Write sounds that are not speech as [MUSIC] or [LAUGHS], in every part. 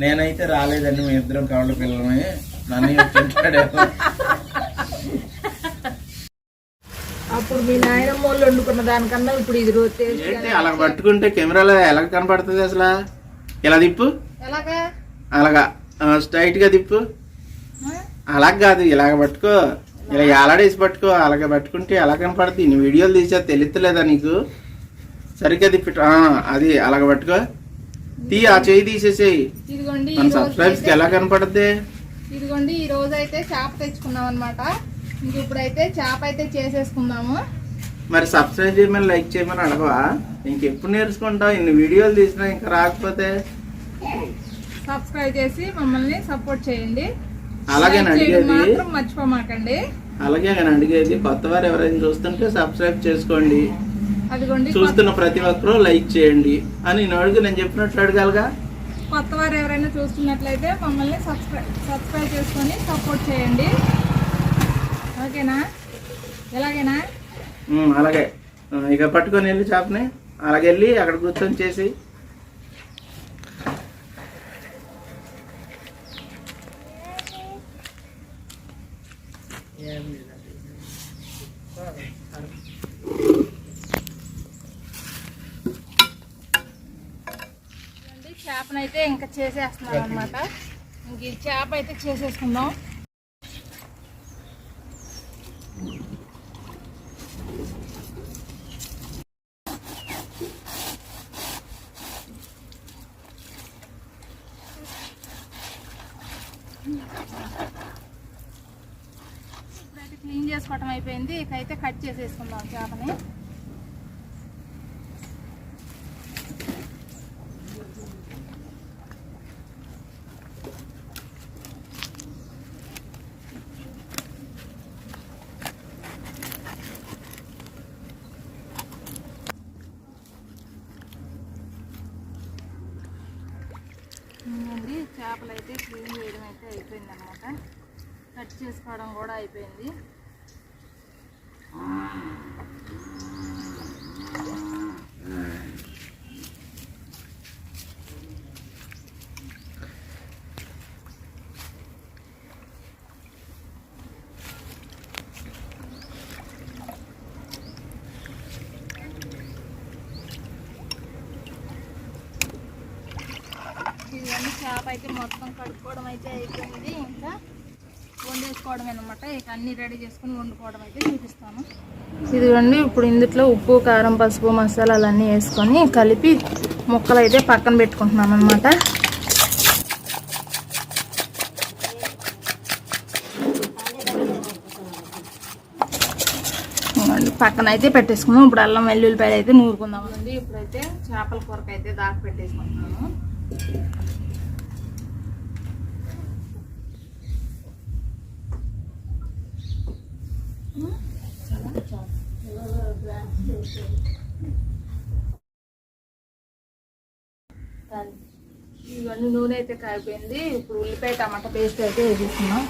నేనైతే రాలేదండి మీ ఇద్దరం కవల పిల్లమే నన్ను అప్పుడు మీ నాయనమ్మ వాళ్ళు వండుకున్న దానికన్నా ఇప్పుడు ఇది రోజు టేస్ట్ ఏంటి అలా పట్టుకుంటే కెమెరాలో ఎలా కనపడుతుంది అసలు? ఇలా తిప్పు? ఎలాగా? అలాగా స్ట్రైట్గా తిప్పు. అలాగ కాదు ఇలాగ పట్టుకో. ఇలా ఏలాడేసి పట్టుకో. అలాగ పట్టుకుంటే ఎలా కనపడుతుంది? నీ వీడియోలు తీసా తెలుస్తలేదా నీకు? సరిగ్గా తిప్పి ఆ, అది అలాగ పట్టుకో. తీ ఆ చేయి తీసేసేయి. ఇదిగోండి ఈ మన రోజు సబ్స్క్రైబ్స్కి ఎలా కనపడుద్ది? ఇదిగోండి ఈ రోజు అయితే చేప తెచ్చుకున్నాం అనమాట ఇంక ఇప్పుడైతే చేప అయితే చేసేసుకుందాము. మరి సబ్స్క్రైబ్ చేయమని లైక్ చేయమని అడగవా? ఇంకెప్పుడు నేర్చుకుంటావు? ఇన్ని వీడియోలు తీసినా ఇంకా రాకపోతే? సబ్స్క్రైబ్ చేసి మమ్మల్ని సపోర్ట్ చేయండి. అలాగే అడిగేది మర్చిపోమాకండి. అలాగే నేను అడిగేది కొత్త వారు ఎవరైనా చూస్తుంటే సబ్స్క్రైబ్ చేసుకోండి. చూస్తున్న ప్రతి ఒక్కరూ లైక్ చేయండి. అని నేను అడుగు నేను చెప్పినట్లు అడగాలిగా కొత్త వారు ఎవరైనా చూస్తున్నట్లయితే మమ్మల్ని సబ్స్క్రైబ్ సబ్స్క్రైబ్ చేసుకొని సపోర్ట్ చేయండి. ఓకేనా? ఎలాగేనా? అలాగే. ఇక పట్టుకొని వెళ్ళి చేపని. అలాగే వెళ్ళి అక్కడ కూర్చొని చేసి చూడండి, చేపనైతే ఇంకా చేసేస్తున్నాం అనమాట ఇంక ఈ చేప అయితే చేసేసుకుందాం. క్లీన్ చేసుకోవటం అయిపోయింది. ఇక అయితే కట్ చేసేసుకుందాం చేపని ఇదిగోండి చేపలు అయితే క్లీన్ చేయడం అయితే అయిపోయింది అనమాట కట్ చేసుకోవడం కూడా అయిపోయింది. ఇవన్నీ చేప అయితే మొత్తం కడుక్కోవడం అయితే అయిపోయింది. ఇంకా వండేసుకోవడం అనమాట ఇక అన్ని రెడీ చేసుకుని వండుకోవడం అయితే చూపిస్తాను. ఇదిగోండి ఇప్పుడు ఇందులో ఉప్పు కారం పసుపు మసాలాలు అన్నీ వేసుకొని కలిపి ముక్కలు అయితే పక్కన పెట్టుకుంటున్నాను అనమాట పక్కన అయితే పెట్టేసుకున్నాం. ఇప్పుడు అల్లం వెల్లుల్లిపాయలు అయితే నూరుకుందాం. అండి ఇప్పుడైతే చేపల కూరకు అయితే దాకా పెట్టేసుకుంటున్నాను నూనె అయితే కాగిపోయింది. ఇప్పుడు ఉల్లిపాయ టమాటా పేస్ట్ అయితే వేసేస్తున్నాం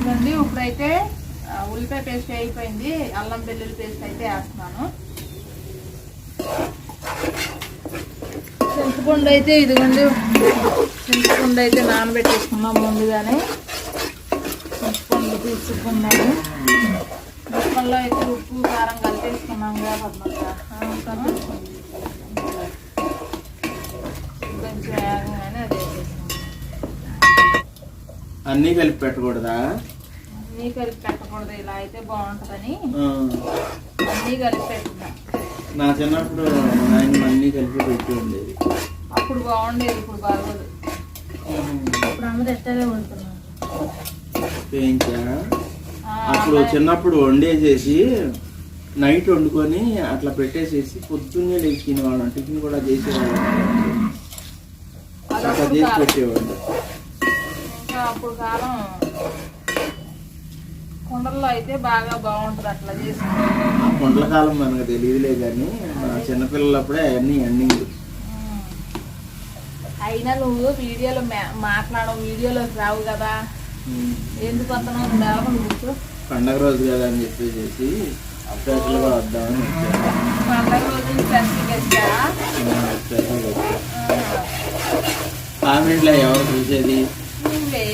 ఇదండి ఇప్పుడైతే ఉల్లిపాయ పేస్ట్ అయిపోయింది. అల్లం వెల్లుల్లి పేస్ట్ అయితే వేస్తున్నాను. చింతపండు అయితే ఇదిగోండి. చింతపండు అయితే నానబెట్టేసుకున్నాం ముందుగానే. చింతపండు తీసుకున్నాము మొక్కల్లో అయితే ఉప్పు కారం కలిపేసుకున్నాం కదా పద్మక్క. కొంచెం వేగంగానే అది అన్నీ కలిపి పెట్టకూడదా? అన్నీ కలిపి పెట్టకూడదు ఇలా అయితే బాగుంటుందని. అన్నీ కలిపి పెట్టుకున్నాం నా చిన్నప్పుడు ఆయన అన్నీ కలిపి పెట్టి ఉండేది. అప్పుడు బాగుండేది ఇప్పుడు బాగోదు. ఇప్పుడు అందరూ ఎట్టగా వండుతున్నారు. అప్పుడు చిన్నప్పుడు వండేసేసి నైట్ వండుకొని అట్లా పెట్టేసేసి పొద్దున్నే లేచి తినేవాళ్ళం టిఫిన్ కూడా చేసేవాళ్ళం. అట్లా చేసి కాలం. పెట్టేవాళ్ళు. ఇంకా అప్పుడు కాలం కుండల్లో అయితే బాగా బాగుంటుంది అట్లా ఆ కొండల కాలం మనకు తెలియదులే కానీ చిన్నపిల్లలప్పుడే అవన్నీ ఎండింగ్. అయినా నువ్వు వీడియోలో మాట్లాడవు వీడియోలో రావు కదా. ఎందుకు వస్తున్నావు? కూర్చో. పండగ రోజు కదా అని చెప్పేసి స్పెషల్గా వద్దామని వచ్చాను. పండగ రోజు స్పెషల్గా కామెంట్లో ఎవరు చూసేది? నువ్వే.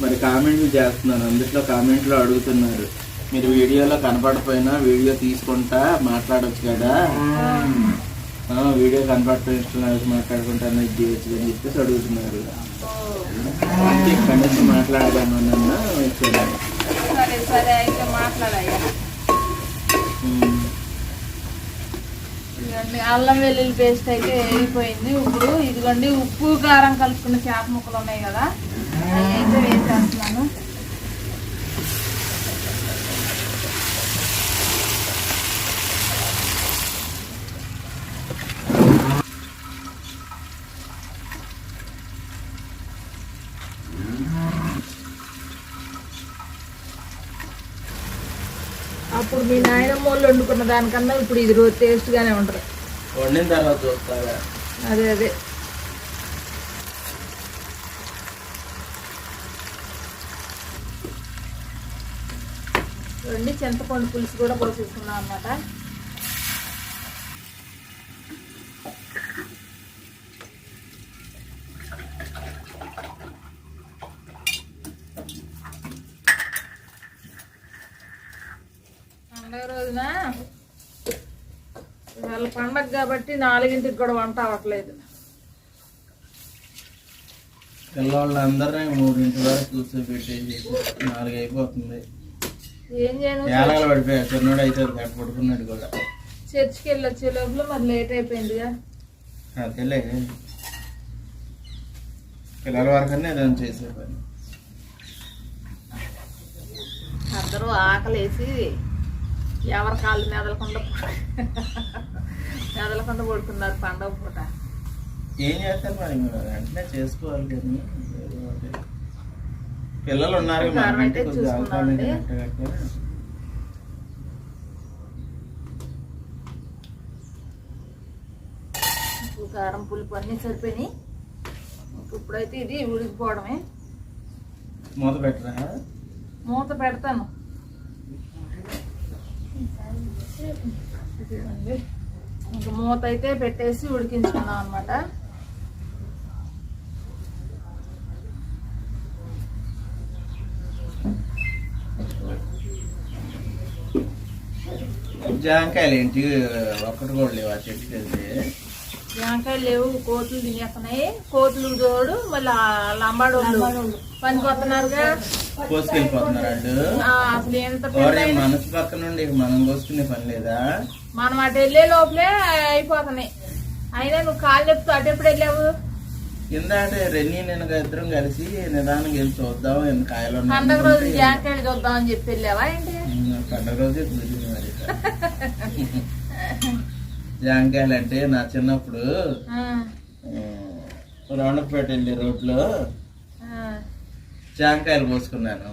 మరి కామెంట్లు చేస్తున్నాను. అందులో కామెంట్లో అడుగుతున్నారు. మీరు వీడియోలో కనపడపోయినా వీడియో తీసుకుంటా మాట్లాడొచ్చు కదా. వీడియో కనపడుతున్నారు మాట్లాడుకుంటాను ఇది చేయొచ్చు అని చెప్పేసి అడుగుతున్నారు. ఇక్కడి నుంచి వచ్చాను. సరే సరే అయితే మాట్లాడయ్యా. ఇదిగోండి అల్లం వెల్లుల్లి పేస్ట్ అయితే వెళ్ళిపోయింది ఇప్పుడు ఇదిగోండి ఉప్పు కారం కలుపుకున్న చేప ముక్కలు ఉన్నాయి కదా. అవి అయితే వేసేస్తున్నాను. అప్పుడు మీ నాయనమ్మ వాళ్ళు వండుకున్న దానికన్నా ఇప్పుడు ఇది రోజు టేస్ట్గానే ఉంటుంది. వండిన తర్వాత చూస్తారా? అదే అదే. రెండు చింతపండు పులుసు కూడా పోసేసుకున్నాం అన్నమాట. పండగ రోజున? ఇవాళ పండగ కాబట్టి నాలుగింటికి కూడా వంట అవ్వట్లేదు. పిల్లవాళ్ళందరినీ మూడింటి వరకు కూర్చోబెట్టేసి నాలుగు అయిపోతుంది ఏం చేయను? ఏలాగలు పడిపోయాడు చిన్నోడు అయితే గట్ట పడుకున్నాడు కూడా. చర్చికి వెళ్ళి వచ్చే లోపల మరి లేట్ అయిపోయిందిగా. అదేలే. పిల్లల వరకనే ఏదైనా చేసే పని. అందరూ ఆకలేసి ఎవరి కాళ్ళు మెదలకుండా మెదలకుండా పడుకున్నారు పండగ పూట. ఏం చేస్తారు మరి వెంటనే చేసుకోవాలి కానీ. పిల్లలు ఉన్నారు కట్ట ఉప్పు కారం పులుపు అన్నీ సరిపోయినాయి. ఇప్పుడైతే ఇది ఉడికిపోవడమే. మూత పెట్టరా? మూత పెడతాను. ఇదిగోండి. ఇంక మూత అయితే పెట్టేసి ఉడికించుకున్నాం అనమాట జాంకాయలు ఏంటి? ఒక్కటి కూడా లేవు ఆ చెట్టుకి వెళ్తే జాంకాయలు లేవు కోతులు తినేస్తున్నాయి. కోతులు తోడు మళ్ళీ లంబాడోళ్ళు పనికి వస్తున్నారుగా కోసుకెళ్ళిపోతున్నారు వాళ్ళు ఆ, అసలు ఎంత మనసు పక్క నుండి మనం కోసుకునే పని లేదా? మనం అటు వెళ్ళే లోపలే అయిపోతున్నాయి. అయినా నువ్వు కాలు చెప్తూ అటు ఎప్పుడు వెళ్ళావు? ఇందాక రెన్నీ నేను ఇద్దరం కలిసి నిదానంగా వెళ్ళి చూద్దాం ఎన్ని కాయలు ఉన్నాయి. పండగ రోజు జాంకాయలు చూద్దామని చెప్పి వెళ్ళావా ఏంటి? పండగ రోజే మరి. [LAUGHS] జాంకాయలు అంటే నా చిన్నప్పుడు రౌండపేట వెళ్ళే రోడ్లో జాంకాయలు కోసుకున్నాను.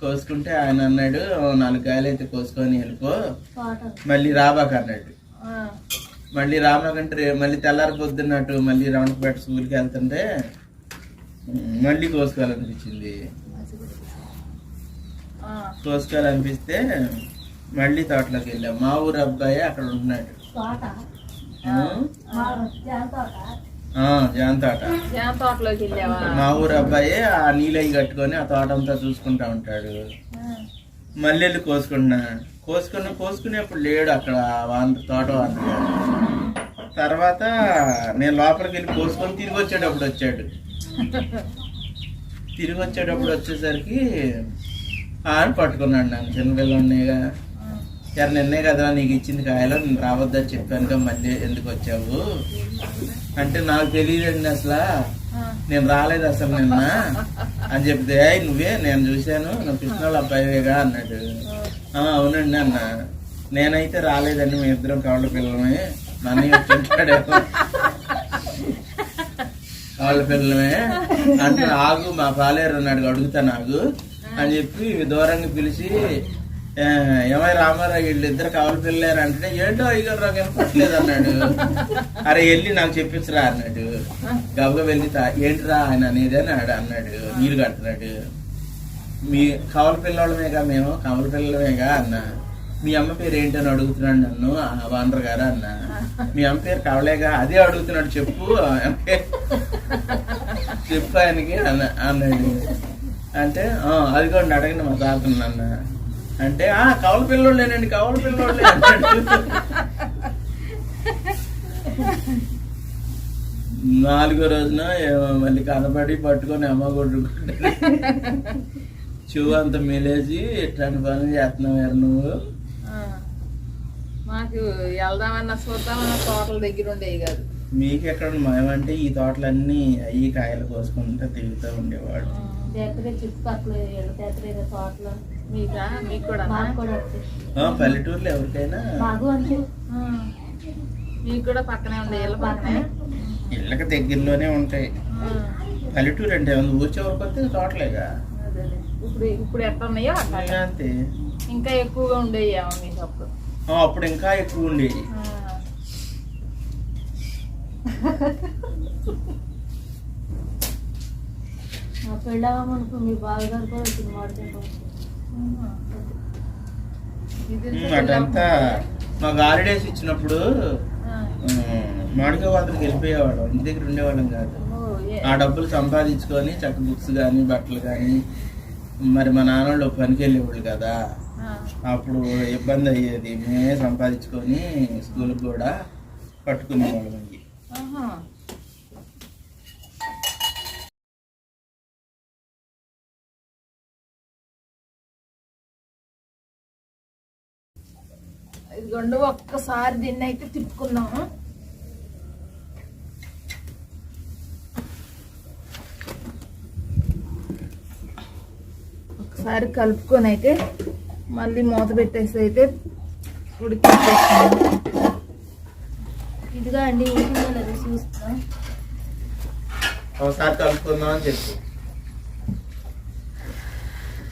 కోసుకుంటే ఆయన అన్నాడు "ఓ, నాలుగు కాయలు అయితే కోసుకొని వెళ్ళిపో. మళ్ళీ రాబాక అన్నాడు. మళ్ళీ రామకంటే మళ్ళీ తెల్లారి పొద్దున్నట్టు మళ్ళీ రౌండపేట స్కూల్కి వెళ్తుంటే మళ్ళీ కోసుకోవాలనిపించింది. కోసుకోవాలనిపిస్తే మళ్ళీ తోటలోకి వెళ్ళాం. మా ఊరు అబ్బాయి అక్కడ ఉంటున్నాడు. తోట. తోటలోకి వెళ్ళావా? మా ఊరు అబ్బాయి ఆ నీళ్ళవి కట్టుకొని ఆ తోట అంతా చూసుకుంటా ఉంటాడు. వెళ్ళి కోసుకుంటున్నా కోసుకున్న. కోసుకునేప్పుడు లేడు అక్కడ వాంత తోట వాంత తర్వాత నేను లోపలికి వెళ్ళి కోసుకొని తిరిగి వచ్చేటప్పుడు వచ్చాడు. తిరిగి వచ్చేటప్పుడు వచ్చేసరికి ఆని పట్టుకున్నాడు నన్ను. చిన్నపిల్ల ఉన్నాయిగా. యారు నిన్నే కదా నీకు ఇచ్చింది కాయలో నేను రావద్దని చెప్పానుగా మళ్ళీ ఎందుకు వచ్చావు? అంటే నాకు తెలియదండి అసలు. నేను రాలేదు అసలు నిన్న. అని చెప్తే "ఏయ్, నువ్వే నేను చూశాను నువ్వు కృష్ణాల అబ్బాయివేగా అన్నాడు. "ఆ, అవునండి అన్న. నేనైతే రాలేదండి మీ ఇద్దరం కాళ్ళ పిల్లలమే. నన్ను వచ్చుంటాడేమో కాళ్ళ పిల్లలమే. అంటే ఆగు మా పాలేరు ఉన్నాడు అడుగుతా నాకు అని చెప్పి దూరంగా పిలిచి "ఏ, ఏమై రామారావు వీళ్ళు ఇద్దరు కావాలి పిల్లలేరు అంటే ఏంటో అయ్యగారు నాకు వినపట్లేదు అన్నాడు. అరే వెళ్ళి నాకు చెప్పించరా అన్నాడు. గబగబ వెళ్ళి ఏంటిరా ఆయన అనేది అన్నాడు. అన్నాడు. నీళ్ళు కడుతున్నాడు. మీ కవల పిల్లలమేగా మేము? కవల పిల్లలమేగా? అన్న. మీ అమ్మ పేరు ఏంటని అడుగుతున్నాడు నన్ను వానర్ గారు అన్న. మీ అమ్మ పేరు కవలేగా? అదే అడుగుతున్నాడు చెప్పు చెప్పు ఆయనకి అన్న అన్నాడు. అంటే అదిగోండి అడగండి మా తాతను అన్న. అంటే ఆ కవల పిల్లోళ్ళేనండి కవల పిల్లోళ్ళే నాలుగో రోజున ఏమో మళ్ళీ కనబడి పట్టుకొని అమ్మ కొట్టుకుంటే చెవు అంత మేలేసి ఇట్లాంటి పనులు చేస్తున్నావు నువ్వు? ఆ. మాకు వెళ్దామన్నా చూద్దామన్నా తోటల దగ్గర ఉండేవి కాదు. మీకు ఎక్కడ మేమంటే ఈ తోటలన్నీ అయ్యి కాయలు కోసుకుంటూ తిరుగుతూ ఉండేవాడు చుట్టుపక్కల తోటలు. పల్లెటూరులో ఎవరికైనా. మాకు అంతే. మీకు కూడా పక్కనే ఉండే ఇళ్ళ పక్కనే? ఇళ్ళకి దగ్గరలోనే ఉంటాయి. ఆ. పల్లెటూరు అంటే ఏమన్నా ఊరి చివరికి వస్తే తోటలేగా. ఇప్పుడు ఇప్పుడు ఎట్లా ఉన్నాయో అంతే. ఇంకా ఎక్కువగా ఉండేవి మీకు అప్పుడు? ఆ, అప్పుడు ఇంకా ఎక్కువ ఉండేది ఆ. మా పెళ్ళామనుకో మీ బావగారు కూడా వచ్చింది మాడితే అటంతా మాకు హాలిడేస్ ఇచ్చినప్పుడు. మామిడికాయ వాళ్ళకి వెళ్ళిపోయేవాళ్ళం ఇంటి దగ్గర ఉండేవాళ్ళం కాదు. ఆ డబ్బులు సంపాదించుకొని చక్క బుక్స్ కానీ బట్టలు కానీ మరి మా నాన్నోళ్ళు పనికి వెళ్ళేవాళ్ళు కదా. అప్పుడు ఇబ్బంది అయ్యేది. మేమే సంపాదించుకొని స్కూల్కి కూడా పట్టుకునేవాళ్ళం ఇదిగోండి ఒక్కసారి దీన్ని అయితే తిప్పుకుందాము. ఒకసారి కలుపుకొని అయితే మళ్ళీ మూత పెట్టేసి అయితే ఉడికి ఇదిగా అండి ఉంటుందో చూస్తాం ఒకసారి కలుపుకుందాం అని చెప్పి.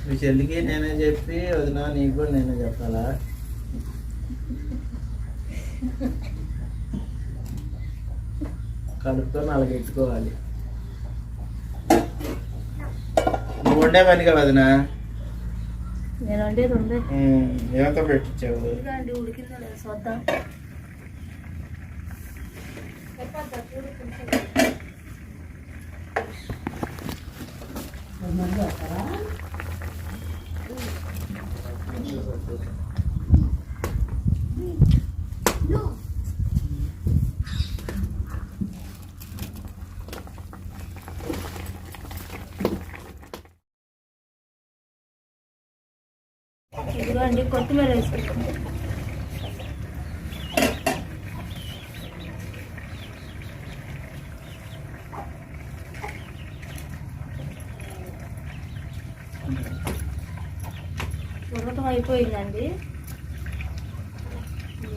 మీ చెల్లికి నేనే చెప్పి వదినా నీకు కూడా నేనే చెప్పాలా? కలుపుకొని అలాగ ఎత్తుకోవాలి నువ్వు వండే పనిగా వదినా నేను వండేది ఉండే ఏమంతా పెట్టించావు ఉడికిందో లేదో చూద్దాం ఇదిగో అండి కొత్తిమీర వేసుకుంటాం ఉడకటం అయిపోయిందండి.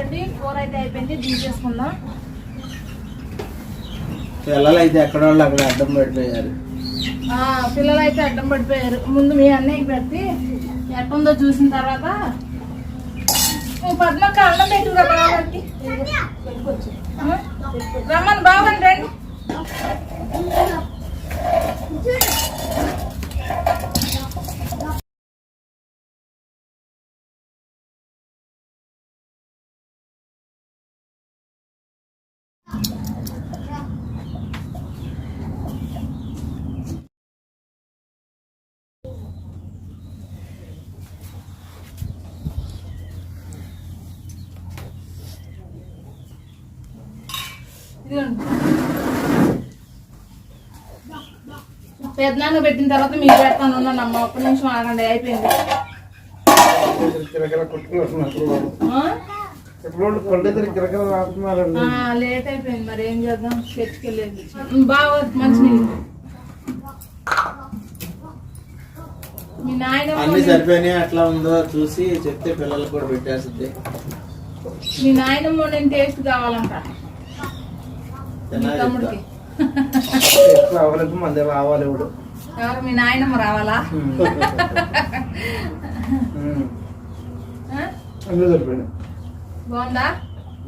ఇదిగోండి కూర అయితే అయిపోయింది దించేసుకుందాం. పిల్లలు అయితే ఎక్కడ వాళ్ళు అక్కడ అడ్డం పడిపోయారు. పిల్లలు అయితే అడ్డం పడిపోయారు. ముందు మీ అన్నయ్యకి పెట్టి ఎట్టుందో చూసిన తర్వాత "ఓ పద్మక్క అన్నం పెట్టురా బావకి రమ్మని బావని రండి. పెద్దనాన్న పెట్టిన తర్వాత మీరు పెడతాను ఉన్నాను అమ్మ ఒక్క నిమిషం ఆగండి అయిపోయింది. లేట్ అయిపోయింది. మరి ఏం చేద్దాం? చర్చికెళ్ళేది బాగా మంచి నీళ్ళు. మీ నాయన అన్ని సరిపోయినాయి? అట్లా ఉందో చూసి చెప్తే పిల్లలకు కూడా పెట్టేస్తుంది. మీ నాయనమ్మ నేను టేస్ట్ కావాలంట? అవ్వలేదు మళ్ళీ రావాలి ఇప్పుడు ఎవరు మీ నాయనమ్మ రావాలా? అన్ని సరిపోయినాయి బాగుందా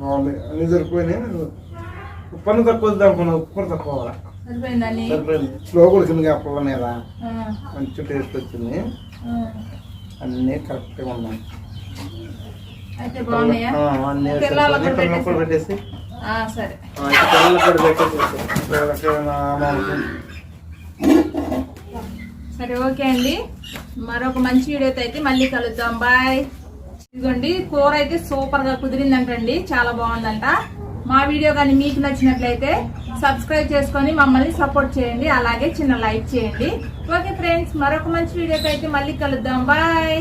బాగుంది అన్ని సరిపోయినాయి ఉప్పు తక్కువ అనుకున్నా ఉప్పు తక్కువ సరిపోయింది స్లో కొడుకుంది అప్పలనే కదా ఆ, మంచి టేస్ట్ వచ్చింది. అన్నీ కరెక్ట్గా ఉన్నాయి అన్నీ పెట్టేసి సరే. సరే ఓకే అండి. మరొక మంచి వీడియోతో అయితే మళ్ళీ కలుద్దాం. బాయ్. ఇదిగోండి కూర అయితే సూపర్గా కుదిరిందంటండి. చాలా బాగుందంట. మా వీడియో కానీ మీకు నచ్చినట్లయితే సబ్స్క్రైబ్ చేసుకొని మమ్మల్ని సపోర్ట్ చేయండి. అలాగే చిన్న లైక్ చేయండి. ఓకే ఫ్రెండ్స్ మరొక మంచి వీడియోతో అయితే మళ్ళీ కలుద్దాం. బాయ్.